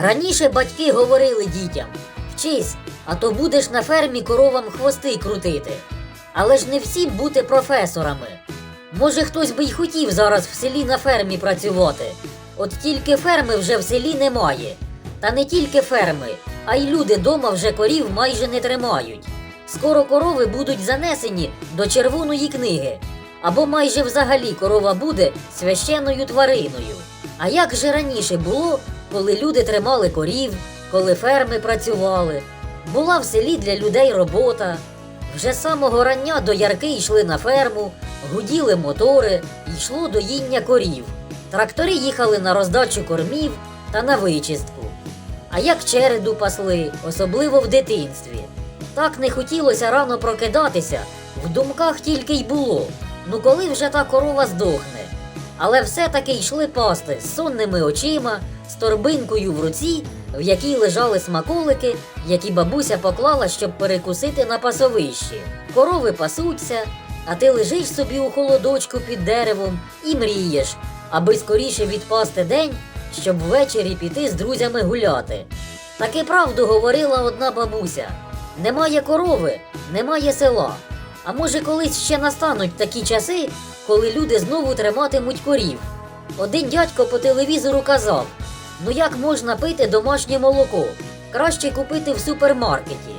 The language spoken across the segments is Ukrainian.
Раніше батьки говорили дітям вчись, а то будеш на фермі коровам хвости крутити. Але ж не всі бути професорами. Може, хтось би й хотів зараз в селі на фермі працювати. От тільки ферми вже в селі немає. Та не тільки ферми, а й люди дома вже корів майже не тримають. Скоро корови будуть занесені до червоної книги, або майже взагалі корова буде священною твариною. А як же раніше було, коли люди тримали корів, коли ферми працювали? Була в селі для людей робота. Вже самого рання до ярки йшли на ферму, гуділи мотори, йшло доїння корів. Трактори їхали на роздачу кормів та на вичистку. А як череду пасли, особливо в дитинстві. Так не хотілося рано прокидатися, в думках тільки й було. Ну коли вже та корова здохне. Але все-таки йшли пасти з сонними очима, з торбинкою в руці, в якій лежали смаколики, які бабуся поклала, щоб перекусити на пасовищі. Корови пасуться, а ти лежиш собі у холодочку під деревом і мрієш, аби скоріше відпасти день, щоб ввечері піти з друзями гуляти. Таки правду говорила одна бабуся: немає корови, немає села. А може, колись ще настануть такі часи, коли люди знову триматимуть корів. Один дядько по телевізору казав: ну як можна пити домашнє молоко? Краще купити в супермаркеті.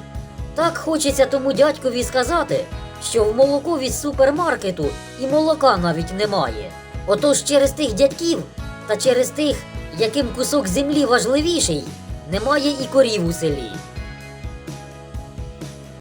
Так хочеться тому дядькові сказати, що в молокові з супермаркету і молока навіть немає. Отож через тих дядьків та через тих, яким кусок землі важливіший, немає і корів у селі.